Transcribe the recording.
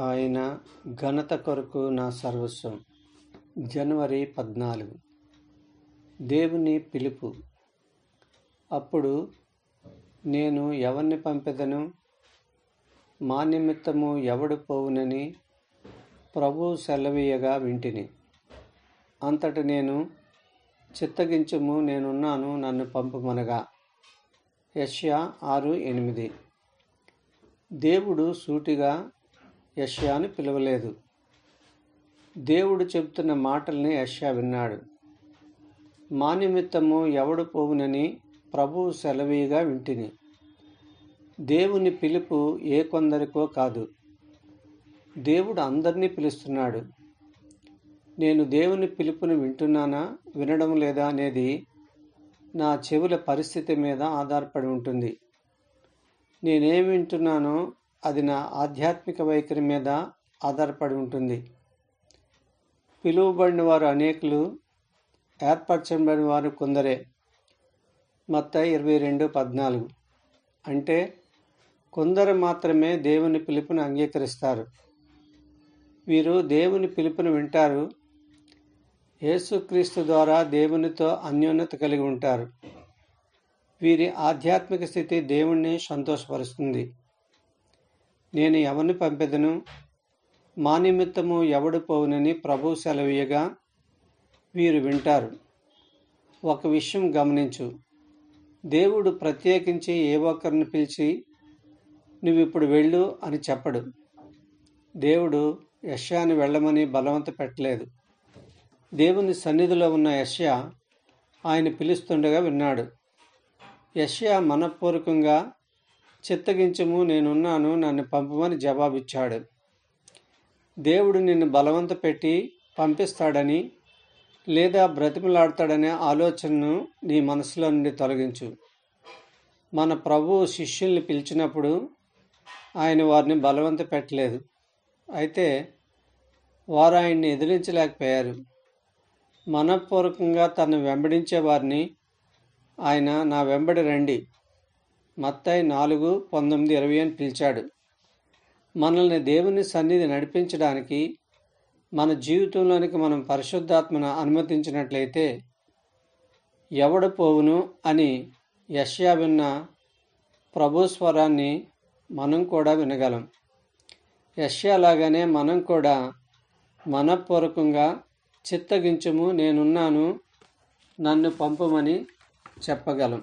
ఆయన ఘనత కొరకు నా సర్వస్వం. జనవరి పద్నాలుగు. దేవుని పిలుపు. అప్పుడు నేను ఎవరిని పంపెదను? మా నిమిత్తము ఎవడు పోవునని ప్రభు సెలవీయగా వింటిని. అంతట నేను చిత్తగించము నేనున్నాను నన్ను పంపమనగా. యష్యా ఆరు ఎనిమిది. దేవుడు సూటిగా యష్యాను పిలవలేదు. దేవుడు చెబుతున్న మాటల్ని యష్యా విన్నాడు. మా నిమిత్తము ఎవడు పోవునని ప్రభువు సెలవీగా వింటిని. దేవుని పిలుపు ఏ కొందరికో కాదు. దేవుడు అందరినీ పిలుస్తున్నాడు. నేను దేవుని పిలుపుని వింటున్నానా వినడం లేదా అనేది నా చెవుల పరిస్థితి మీద ఆధారపడి ఉంటుంది. నేనేం వింటున్నానో అది నా ఆధ్యాత్మిక వైఖరి మీద ఆధారపడి ఉంటుంది. పిలువబడిన వారు అనేకులు ఏర్పరచబడిన వారు కొందరే. మొత్త ఇరవై రెండు పద్నాలుగు. అంటే కొందరు మాత్రమే దేవుని పిలుపును అంగీకరిస్తారు. వీరు దేవుని పిలుపును వింటారు. యేసుక్రీస్తు ద్వారా దేవునితో అన్యోన్యత కలిగి ఉంటారు. వీరి ఆధ్యాత్మిక స్థితి దేవుణ్ణి సంతోషపరుస్తుంది. నేను ఎవరిని పంపెదను? మా నిమిత్తము ఎవడు పోవునని ప్రభు సెలవీయగా వీరు వింటారు. ఒక విషయం గమనించు. దేవుడు ప్రత్యేకించి ఏ ఒక్కరిని పిలిచి నువ్వు ఇప్పుడు వెళ్ళు అని చెప్పడు. దేవుడు యష్యాని వెళ్ళమని బలవంత పెట్టలేదు. దేవుని సన్నిధిలో ఉన్న యష్యా ఆయన పిలుస్తుండగా విన్నాడు. యష్యా మనపూర్వకంగా చిత్తగించము నేనున్నాను నన్ను పంపమని జవాబిచ్చాడు. దేవుడు నిన్ను బలవంత పెట్టి పంపిస్తాడని లేదా బ్రతిమలాడతాడనే ఆలోచనను నీ మనసులో నుండి తొలగించు. మన ప్రభు శిష్యుల్ని పిలిచినప్పుడు ఆయన వారిని బలవంత పెట్టలేదు అయితే వారు ఆయన్ని ఎదిరించలేకపోయారు. మనపూర్వకంగా తను వెంబడించే వారిని ఆయన నా వెంబడి రండి మత్తాయి నాలుగు పంతొమ్మిది ఇరవై అని పిలిచాడు. మనల్ని దేవుని సన్నిధి నడిపించడానికి మన జీవితంలోనికి మనం పరిశుద్ధాత్మను అనుమతించినట్లయితే ఎవడు పోవును అని యష్యా విన్న ప్రభు స్వరాన్ని మనం కూడా వినగలం. యష్యాలాగానే మనం కూడా మనపూర్వకంగా చిత్తగించము నేనున్నాను నన్ను పంపమని చెప్పగలం.